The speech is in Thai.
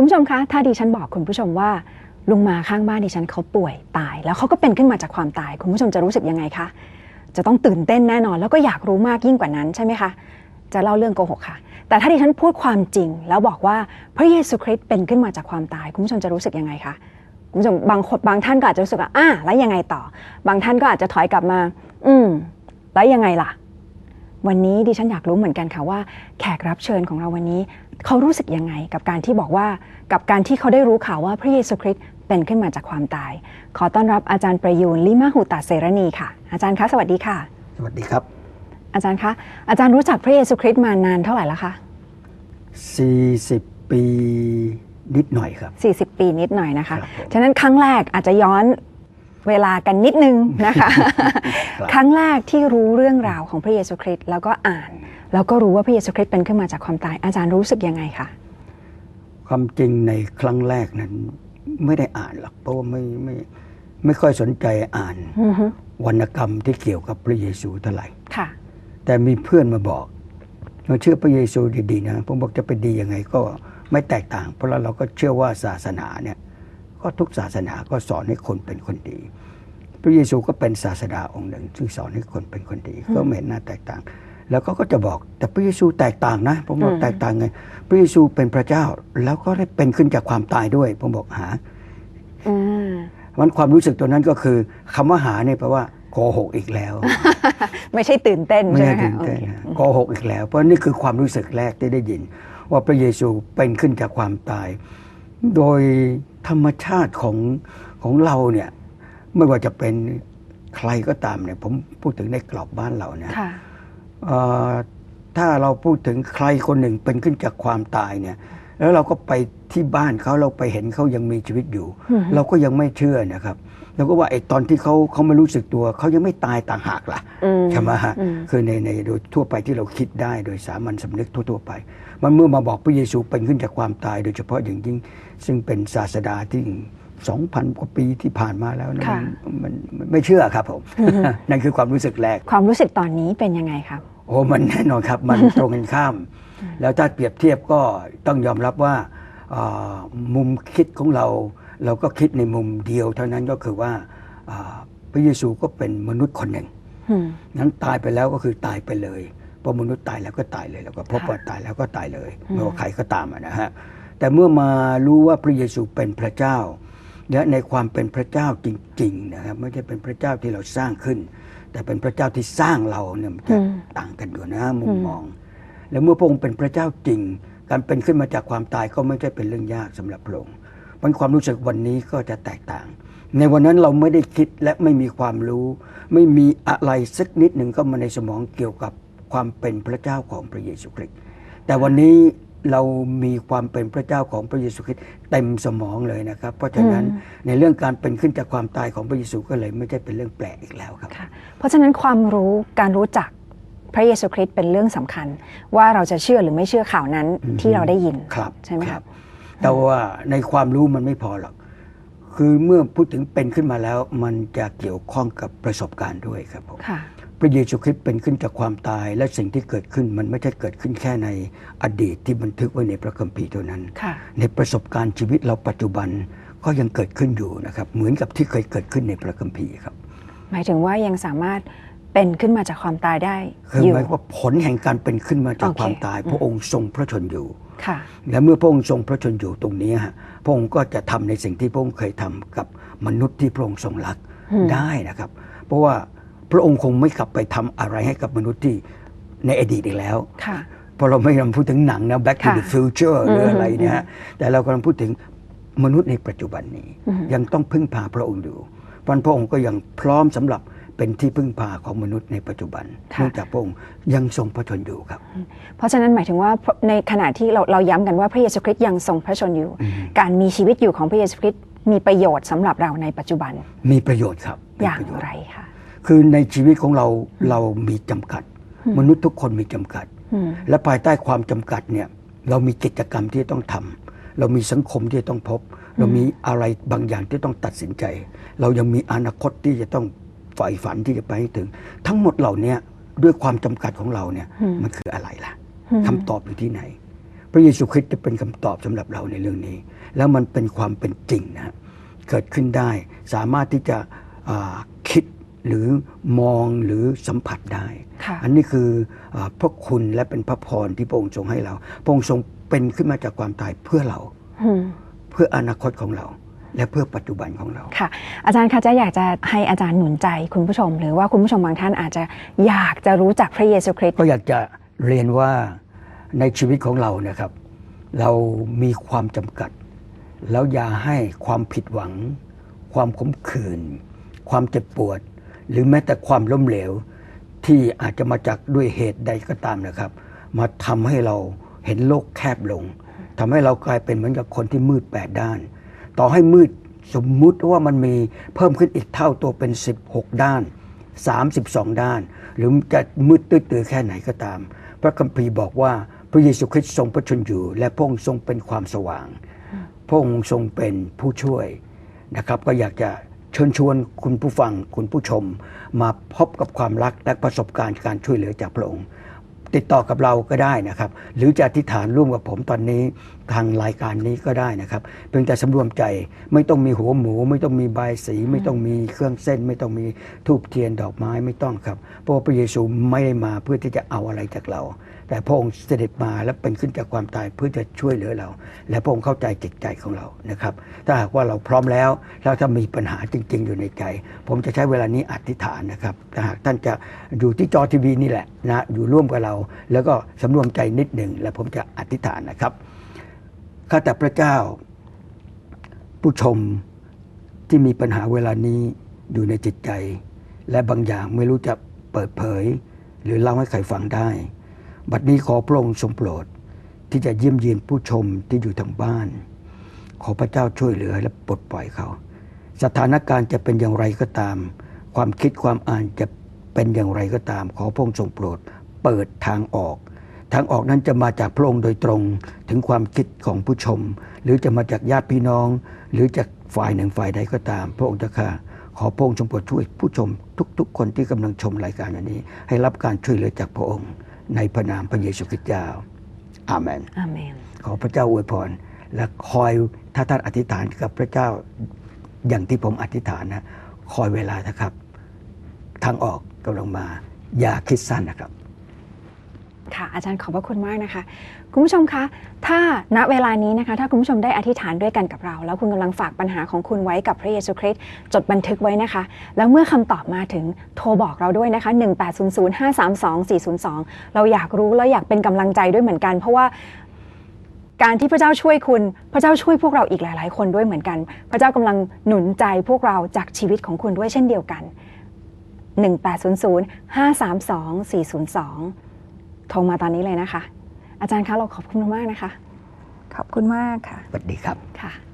คุณผู้ชมคะ ถ้าดิฉันบอกคุณผู้ชมว่าลุงมาข้างบ้านดิฉันเขาป่วยตาย แล้วเขาก็เป็นขึ้นมาจากความตาย คุณผู้ชมจะรู้สึกยังไงคะ จะต้องตื่นเต้นแน่นอน แล้วก็อยากรู้มากยิ่งกว่านั้นใช่ไหมคะ จะเล่าเรื่องโกหกค่ะ แต่ถ้าดิฉันพูดความจริง แล้วบอกว่าพระเยซูคริสต์เป็นขึ้นมาจากความตาย คุณผู้ชมจะรู้สึกยังไงคะคุณผู้ชมบางคนบางท่านก็อาจจะรู้สึกว่าอ่าแล้วยังไงต่อ บางท่านก็อาจจะถอยกลับมา อืม แล้วยังไงล่ะ วันนี้ดิฉันอยากรู้เหมือนกันค่ะว่า แขกรับเชิญของเราวันนี้ เขารู้สึกยังไงกับการที่บอกว่ากับการที่เขาได้รู้ข่าวว่าพระเยซูคริสต์เป็นขึ้นมาจากความตาย ขอต้อนรับอาจารย์ประยูนลิมาหูตาเสรณีค่ะ อาจารย์คะสวัสดีค่ะ สวัสดีครับ อาจารย์คะอาจารย์รู้จักพระเยซูคริสต์มานานเท่าไหร่แล้วคะ40 ปีนิดหน่อยครับ 40 ปีนิดหน่อยนะคะครับผมฉะนั้นครั้งแรกอาจจะย้อน เวลากันนิดนึงนะคะครับครั้งแรกที่รู้เรื่องราวของพระเยซูคริสต์แล้วก็อ่าน แล้วก็รู้ว่าพระเยซูคริสต์เป็นขึ้นมาจากความตายอาจารย์รู้สึกยังไงคะความจริงในครั้งแรกนั้น ไม่ได้อ่านหรอกเพราะว่าไม่ไม่ไม่ค่อยสนใจอ่านอือฮึวรรณกรรมที่เกี่ยวกับพระเยซูเท่าไหร่ค่ะแต่มีเพื่อนมาบอกเราเชื่อพระเยซูดีๆนะผมบอกจะไปดียังไงก็ไม่แตกต่าง เพราะเราก็เชื่อว่าศาสนาเนี่ย ก็ทุกศาสนาก็สอนให้คนเป็นคนดี พระเยซูก็เป็นศาสดาองค์หนึ่ง ซึ่งสอนให้คนเป็นคนดี ก็ไม่เห็นน่าแตกต่าง แล้วก็ก็จะบอกแต่พระเยซูแตกต่างนะผมบอกอืมแตกต่างไงพระเยซูเป็นพระเจ้าแล้วก็ได้เป็นขึ้นจากความตายด้วย ผมบอกหาอืมมันความรู้สึกตัวนั้นก็คือคำว่าหาเนี่ยแปลว่าโกหกอีกแล้ว ไม่ใช่ตื่นเต้นไม่ใช่ไหมใช่คะตื่นเต้นโอเคนะโกหกอีกแล้ว เพราะนี่คือความรู้สึกแรกที่ได้ยิน ว่าพระเยซูเป็นขึ้นจากความตาย โดยธรรมชาติของของเราเนี่ยไม่ว่าจะเป็นใครก็ตามเนี่ยผมพูดถึงในกรอบบ้านเราเนี่ยค่ะเอ่อถ้าเราพูดถึงใครคนหนึ่งเป็นขึ้นจากความตายเนี่ย แล้วเราก็ไปที่บ้านเขาเราไปเห็นเขายังมีชีวิตอยู่อือฮึเราก็ยังไม่เชื่อนะครับเราก็ว่าไอ้ตอนที่เขาเขาไม่รู้สึกตัวเขายังไม่ตายต่างหากล่ะอืมใช่ไหมฮะอืมคือในในโดยทั่วไปที่เราคิดได้โดยสามัญสำนึกทั่ว ๆ ไป มันเมื่อมาบอกพระเยซูเป็นขึ้นจากความตาย โดยเฉพาะอย่างยิ่งซึ่งเป็นศาสดาที่สองพันกว่าปีที่ผ่านมาแล้วนะค่ะมันมันไม่เชื่อครับผม นั่นคือความรู้สึกแรก ความรู้สึกตอนนี้เป็นยังไงครับ โอ้มันแน่นอนครับ มันตรงกันข้าม แล้วถ้าเปรียบเทียบก็ต้องยอมรับว่าอ่ามุมคิดของเรา เราก็คิดในมุมเดียว เท่านั้นก็คือว่าอ่าพระเยซูก็เป็นมนุษย์คนหนึ่งอืมนั้นตายไปแล้วก็คือตายไปเลยเพราะมนุษย์ตายแล้วก็ตายเลยแล้วก็พบค่ะว่าตายแล้วก็ตายเลยอืมไม่ว่าใครก็ตามอะนะฮะแต่เมื่อมารู้ว่าพระเยซูเป็นพระเจ้าและในความเป็นพระเจ้าจริงๆนะครับไม่ใช่เป็นพระเจ้าที่เราสร้างขึ้น แต่เป็นพระเจ้าที่สร้างเราเนี่ยมันจะอืมต่างกันอยู่นะมุอืมมมอง แล้วเมื่อพระองค์เป็นพระเจ้าจริง การเป็นขึ้นมาจากความตายก็ไม่ใช่เป็นเรื่องยากสำหรับพระองค์มันความรู้สึกวันนี้ก็จะแตกต่าง ในวันนั้นเราไม่ได้คิดและไม่มีความรู้ ไม่มีอะไรสักนิดหนึ่งก็มาในสมองเกี่ยวกับความเป็นพระเจ้าของพระเยซูคริสต์แต่วันนี้เรามีความเป็นพระเจ้าของพระเยซูคริสต์เต็มสมองเลยนะครับ เพราะฉะนั้นในเรื่องการเป็นขึ้นจากความตายของพระเยซูก็เลยไม่ใช่เป็นเรื่องแปลกอีกแล้วครับค่ะเพราะฉะนั้นความรู้การรู้จักพ ระเยซูคริสต์เป็นเรื่องสำคัญ ว่าเราจะเชื่อหรือไม่เชื่อข่าวนั้นอืมที่เราได้ยินครับใช่ไหมคครัรับบแต่ว่าในความรู้มันไม่พอหรอกคือเมื่อพูดถึงเป็นขึ้นมาแล้วมันจะเกี่ยวข้องกับประสบการณ์ด้วยครับผมค่ะพระเยซูคริสต์เป็นขึ้นจากความตายและสิ่งที่เกิดขึ้นมันไม่ใช่เกิดขึ้นแค่ในอดีตที่บันทึกไว้ในพระคัมภีร์เท่านั้นค่ะในประสบการณ์ชีวิตเราปัจจุบันก็ยังเกิดขึ้นอยู่นะครับ เหมือนกับที่เคยเกิดขึ้นในพระคัมภีร์ครับ หมายถึงว่ายังสามารถ เป็นขึ้นมาจากความตายได้คืออยู่ หมายว่าผลแห่งการเป็นขึ้นมาจากโอเคความตายพระองค์ทรงพระชนอยู่ ค่ะ และเมื่อพระองค์ทรงพระชนอยู่ตรงนี้ฮะพระองค์ก็จะทำในสิ่งที่พระองค์เคยทำกับมนุษย์ที่พระองค์ทรงรักอืม ได้นะครับ เพราะว่าพระองค์คงไม่กลับไปทำอะไรให้กับมนุษย์ที่ในอดีตอีกแล้ว ค่ะ เพราะเราไม่กำลังพูดถึงหนังนะ Back to ค่ะ the Future หรืออะไรเนี่ยอืฮะแต่เรากำลังพูดถึงมนุษย์ในปัจจุบันนี้ อืมยังต้องพึ่งพาพระองค์อยู่เพราะฉะนั้นพระองค์ก็ยังพร้อมสำหรับ เป็นที่พึ่งพาของมนุษย์ในปัจจุบันค่ะเนื่องจากพระองค์ยังทรงพระชนอยู่ครับ เพราะฉะนั้นหมายถึงว่าในขณะที่เราเราย้ำกันว่าพระเยซูคริสต์ยังทรงพระชนอยู่อืมการมีชีวิตอยู่ของพระเยซูคริสต์มีประโยชน์สำหรับเราในปัจจุบัน มีประโยชน์ครับมีอย่างประโยชน์ไรคะคือในชีวิตของเราเรามีจำกัด มนุษย์ทุกคนมีจำกัดอืมและภายใต้ความจำกัดเนี่ยเรามีกิจกรรมที่ต้องทำเรามีสังคมที่ต้องพบ เรามีอะไรบางอย่างที่ต้องตัดสินใจ เรายังมีอนาคตที่จะต้อง ใฝ่ฝันที่จะไปให้ถึง ทั้งหมดเหล่านี้ด้วยความจำกัดของเราเนี่ยอืมมันคืออะไรล่ะอืมคำตอบอยู่ที่ไหนพระระเยซูคริสต์จะเป็นคำตอบสำหรับเราในเรื่องนี้ แล้วมันเป็นความเป็นจริงนะเกิดขึ้นได้ สามารถที่จะอ่าคิดหรือมองหรือสัมผัสได้ค่ะอันนี้คืออาพระคุณและเป็นพระพรที่พระองค์ทรงให้เรา พระองค์ทรงเป็นขึ้นมาจากความตายเพื่อเราอืมเพื่ออนาคตของเรา และเพื่อปัจจุบันของเราค่ะ อาจารย์คะจะอยากจะให้อาจารย์หนุนใจคุณผู้ชม หรือว่าคุณผู้ชมบางท่านอาจจะอยากจะรู้จักพระเยซูคริสต์ก็อยากจะเรียนว่าในชีวิตของเราเนี่ยครับ เรามีความจำกัด แล้วอย่าให้ความผิดหวัง ความขมขื่นความเจ็บปวด หรือแม้แต่ความล้มเหลว ที่อาจจะมาจากด้วยเหตุใดก็ตามนะครับ มาทำให้เราเห็นโลกแคบลงทำให้เรากลายเป็นเหมือนกับคนที่มืดแปดด้าน ต่อให้มืดสมมุติว่ามันมีเพิ่มขึ้นอีกเท่าตัวเป็น 16 ด้าน 32 ด้าน หรือจะมืดตื้อๆแค่ไหนก็ตาม พระคัมภีร์บอกว่าพระเยซูคริสต์ทรงพระชนอยู่ และพระองค์ทรงเป็นความสว่าง พระองค์ทรงเป็นผู้ช่วยนะครับก็อยากจะเชิญชวนคุณผู้ฟังคุณผู้ชม มาพบกับความรักและประสบการณ์การช่วยเหลือจากพระองค์ ติดต่อกับเราก็ได้นะครับ หรือจะอธิษฐานร่วมกับผมตอนนี้ ทางรายการนี้ก็ได้นะครับเพียงแต่สำรวมใจไม่ต้องมีหัวหมู ไม่ต้องมีใบายสี ไม่ต้องมีเครื่องเส้น ไม่ต้องมีทูบเทียนดอกไม้ไม่ต้องครับเพราะว่าพระเยซูไม่ได้มาเพื่อที่จะเอาอะไรจากเรา แต่พระองค์เสด็จมาและเป็นขึ้นจากความตายเพื่อจะช่วยเหลือเรา และพระองค์เข้าใจจิตใจของเรานะครับ ถ้าหากว่าเราพร้อมแล้วแล้วถ้ามีปัญหาจริง ๆ อยู่ในใจ ผมจะใช้เวลานี้อธิษฐานนะครับถ้าหากท่านจะอยู่ที่จอทีวีนี่แหละนะอยู่ร่วมกับเรา แล้วก็สำรวมใจนิดหนึ่งแล้วผมจะอธิษฐานนะครับ ข้าแต่พระเจ้า ผู้ชมที่มีปัญหาเวลานี้อยู่ในจิตใจ และบางอย่างไม่รู้จะเปิดเผย หรือเล่าให้ใครฟังได้ บัดนี้ขอพระองค์ทรงโปรดที่จะเยี่ยมเยียนผู้ชมที่อยู่ทางบ้าน ขอพระเจ้าช่วยเหลือและปลดปล่อยเขา สถานการณ์จะเป็นอย่างไรก็ตาม ความคิดความอ่านจะเป็นอย่างไรก็ตาม ขอพระองค์ทรงโปรด เปิดทางออก ทางออกนั้นจะมาจากพระองค์โดยตรงถึงความคิดของผู้ชม หรือจะมาจากญาติพี่น้อง หรือจากฝ่ายหนึ่งฝ่ายใดก็ตาม พระองค์เจะข้าขอพระองค์ทรงโปรดช่วยผู้ชม ทุก ๆ คนที่กำลังชมรายการอันนี้ ให้รับการช่วยเหลือจากพระองค์ ในพระนามพระเยซูคริสต์เจ้าอาเมนอาเมน ขอพระเจ้าอวยพร และคอยถ้าท่านอธิษฐานกับพระเจ้าอย่างที่ผมอธิษฐานนะคอยเวลานะครับ ทางออกกำลังมาอย่าคิดสั้นนะครับ ค่ะอาจารย์ขอบพระคุณมากนะคะ คุณผู้ชมคะ ถ้าณเวลานี้นะคะ ถ้าคุณผู้ชมได้อธิษฐานด้วยกันกับเรา แล้วคุณกำลังฝากปัญหาของคุณไว้กับพระเยซูคริสต์จดบันทึกไว้นะคะ แล้วเมื่อคำตอบมาถึงโทรบอกเราด้วยนะคะ 1800532 402 เราอยากรู้แล้วอยากเป็นกำลังใจด้วยเหมือนกัน เพราะว่าการที่พระเจ้าช่วยคุณ พระเจ้าช่วยพวกเราอีกหลาย ๆ คนด้วยเหมือนกัน พระเจ้ากำลังหนุนใจพวกเราจากชีวิตของคุณด้วยเช่นเดียวกัน 1800 532 402 โทรมาตอนนี้เลยนะคะ อาจารย์คะเราขอบคุณมากๆนะคะ ขอบคุณมากค่ะ สวัสดีครับค่ะ